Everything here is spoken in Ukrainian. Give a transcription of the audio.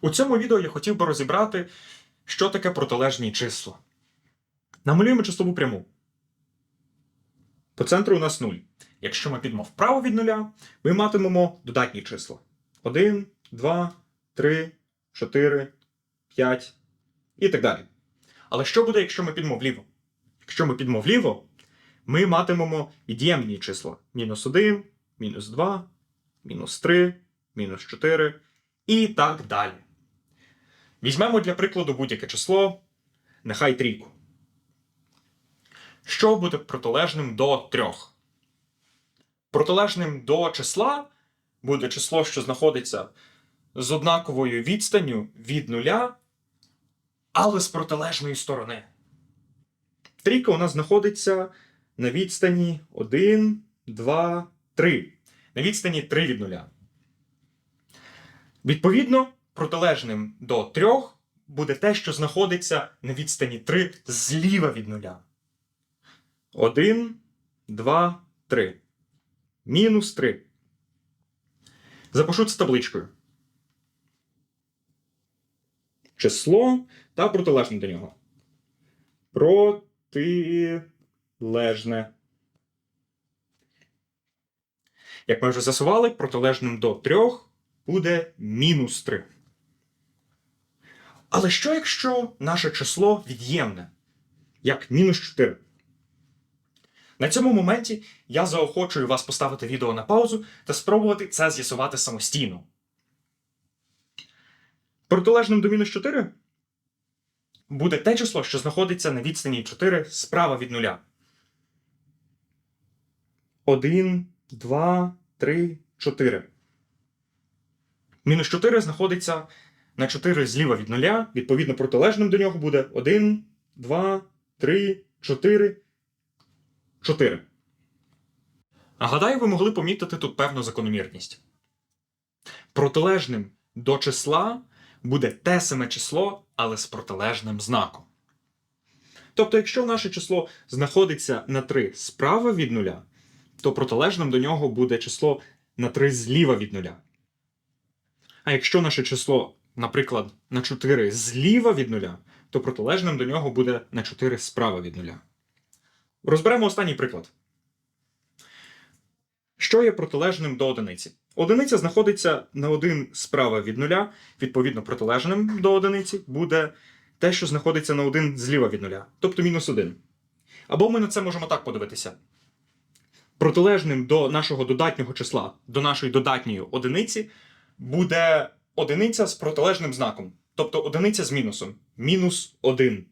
У цьому відео я хотів би розібрати, що таке протилежні числа. Намалюємо числову пряму. По центру у нас 0. Якщо ми підемо вправо від нуля, ми матимемо додатні числа: 1, 2, 3, 4, 5 і так далі. Але що буде, якщо ми підемо вліво? Якщо ми підемо вліво, ми матимемо від'ємні числа: мінус 1, мінус 2, мінус 3, мінус 4 і так далі. Візьмемо для прикладу будь-яке число, нехай трійку. Що буде протилежним до 3? Протилежним до числа буде число, що знаходиться з однаковою відстанню від нуля, але з протилежної сторони. Трійка у нас знаходиться на відстані 1, 2, 3. На відстані 3 від нуля. Відповідно, протилежним до 3 буде те, що знаходиться на відстані 3 зліва від нуля. 1, 2, 3. Мінус 3. Запишу це табличкою. Число та протилежне до нього. Протилежне. Як ми вже з'ясували, протилежним до 3 буде мінус 3. Але що якщо наше число від'ємне, як мінус 4? На цьому моменті я заохочую вас поставити відео на паузу та спробувати це з'ясувати самостійно. Протилежним до мінус 4 буде те число, що знаходиться на відстані 4 справа від нуля. 1, 2, 3, 4. Мінус 4 знаходиться на 4 зліва від нуля. Відповідно, протилежним до нього буде 1, 2, 3, 4, 4. А гадаю, ви могли помітити тут певну закономірність. Протилежним до числа буде те саме число, але з протилежним знаком. Тобто, якщо наше число знаходиться на 3 справа від нуля, то протилежним до нього буде число на 3 зліва від нуля. А якщо наше число, наприклад, на 4 зліва від нуля, то протилежним до нього буде на 4 справа від нуля. Розберемо останній приклад. Що є протилежним до одиниці? Одиниця знаходиться на 1 справа від нуля, відповідно, протилежним до одиниці буде те, що знаходиться на 1 зліва від нуля, тобто мінус 1. Або ми на це можемо так подивитися. Протилежним до нашого додатнього числа, до нашої додатньої одиниці, буде одиниця з протилежним знаком, тобто одиниця з мінусом мінус 1.